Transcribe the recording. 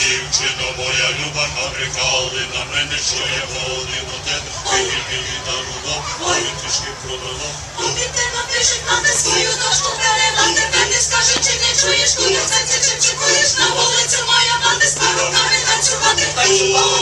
дівчино моя люба, набрехали на мене, що я водив до тебе. Ой, мені дарував, ой, трішки продавав. ти напишіть мати свою дошку перемати, тебе не скаже, чи не чуєш, куди це ти чи чекуєш. На вулицю моя мати з паруками танцювати, танцювати.